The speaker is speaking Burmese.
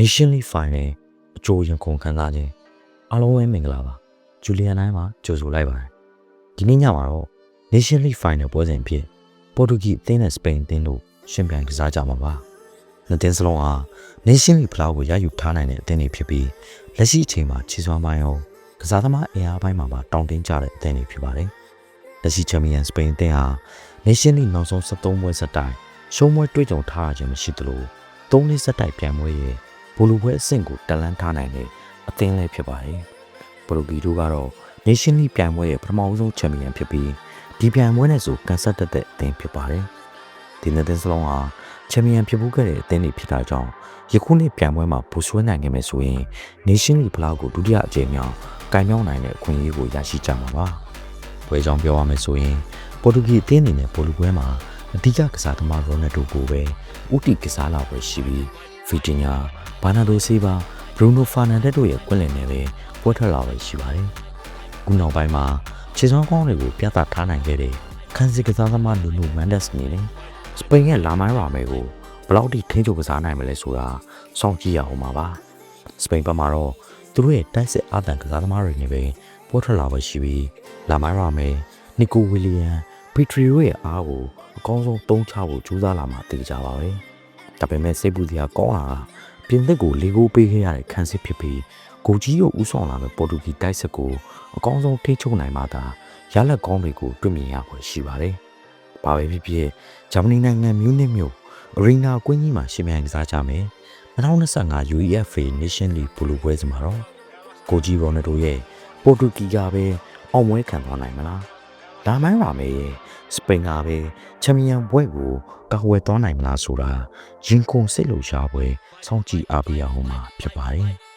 Nation League Final အကြိုရင်ခုန်ခံစားခြင်းအားလုံးပဲမင်္ဂလာပါဂျူလီယန်တိုင်းမှာကြိုဆိုလိုက်ပါတယ်ဒီနေ့ညမှာတော့ Nation League Final ပွဲစဉ်ဖြစ်ပေါ်တူဂီအသင်းနဲ့စပိန်အသင်းတို့ရှင်ပြိုင်ကစားကြမှာပါနှစ်သင်းစလုံးဟာ Nation League ဖလားကိုရယူထားနိုင်တဲ့အသင်းတွေဖြစ်ပြီးလက်ရှိအချိန်မှာခြေစွမ်းပိုင်းရောကစားသမားအင်အားပိုင်းမှာပါတောင်းတင်းကြတဲ့အသင်းတွေဖြစ်ပါတယ်လက်ရှိချန်ပီယံစပိန်အသင်းဟာ Nation League နောက်ဆုံး73ပွဲဆက်တိုင်ရှုံးပွဲတွေ့ကြုံထားရခြင်းမရှိသလို3နှစ်ဆက်တိုက်ပြိုင်ပွဲရဲ့ ဘိုလူပွဲအဆင့်ကိုတက်လန်းထားနိုင်တဲ့အသင်းလည်းဖြစ်ပါတယ်။ဘိုလူဂီတို့ကတော့ Nation League ပြိုင်ပွဲရဲ့ပထမဆုံးချန်ပီယံဖြစ်ပြီးဒီပြိုင်ပွဲနဲ့ဆိုကန်ဆက်တက်တဲ့အသင်းဖြစ်ပါတယ်။ဒီနှစ်သင်းစလုံးဟာချန်ပီယံဖြစ်ဖို့ခဲ့တဲ့အသင်းတွေဖြစ်တာကြောင့်ယခုနှစ်ပြိုင်ပွဲမှာဘူဆွဲနိုင်ခဲ့မယ်ဆိုရင် Nation League ဖလားကိုဒုတိယအကြိမ်မြောက်ကင်မြောက်နိုင်တဲ့အခွင့်အရေးကိုရရှိကြမှာပါ။ပွဲကြောင့်ပြောရမယ်ဆိုရင်ပေါ်တူဂီအသင်းအနေနဲ့ပေါ်လူပွဲမှာအဓိကကစားသမားရိုနယ်ဒိုကိုပဲဥတီကစားလာပွဲရှိပြီးဗီတင်ညာ ဘာနာဒိုဆေးဘာဘရူနိုဖာနန်ဒက်တို့ရဲ့ကွင်းလင်နဲ့ပဲပွဲထွက်လာပွဲရှိပါတယ်။ခုနောက်ပိုင်းမှာခြေစွမ်းကောင်းတွေကိုပြသထားနိုင်ခဲ့တဲ့ခန်းစီကစားသမားနူနူမန်ဒက်စ်နေနဲ့စပိန်ရဲ့လာမိုင်းရာမဲကိုဘယ်လောက်ထိထိန်းချုပ်ကစားနိုင်မလဲဆိုတာစောင့်ကြည့်ရအောင်ပါပါ။စပိန်ဘက်မှာတော့သူတို့ရဲ့တိုက်စစ်အာတန်ကစားသမားတွေနဲ့ပဲပွဲထွက်လာပွဲရှိပြီးလာမိုင်းရာမဲနီကိုဝီလီယံပီထရီရိုရဲ့အားကိုအကောင်းဆုံးသုံးချဖို့ကြိုးစားလာမှသိကြပါပဲ။ဒါပေမဲ့စိတ်ပူစရာကောင်းတာက ပြင်သစ်ကိုလေးကိုပေးခဲ့ရတဲ့ခန်းစစ်ဖြစ်ပြီးကိုကြီးကိုဥဆောင်လာမဲ့ပေါ်တူဂီတိုက်စစ်ကိုအကောင်းဆုံးထိချုပ်နိုင်မှသာရလက်ကောင်းတွေကိုတွေ့မြင်ရဖွယ်ရှိပါတယ်။ဘာပဲဖြစ်ဖြစ်ဂျာမနီနိုင်ငံမြူးနစ်မြို့အရီနာကွင်းကြီးမှာရှင်မြိုင်ကစားကြမယ်။2025 UEFA Nation League ဘူလူပွဲစမှာတော့ကိုကြီးရိုနယ်ဒိုရဲ့ပေါ်တူဂီကပဲအောင်ပွဲခံသွားနိုင်မလား။ ဒါမှန်ပါမယ်ရဲ့စပိန်ကပဲချန်ပီယံဘွဲ့ကိုကာဝယ်သွားနိုင်မလားဆိုတာရင်ကုန်စိတ်လှုပ်ရှားပွဲစောင့်ကြည့်အားပေးရအောင်မှာဖြစ်ပါတယ်။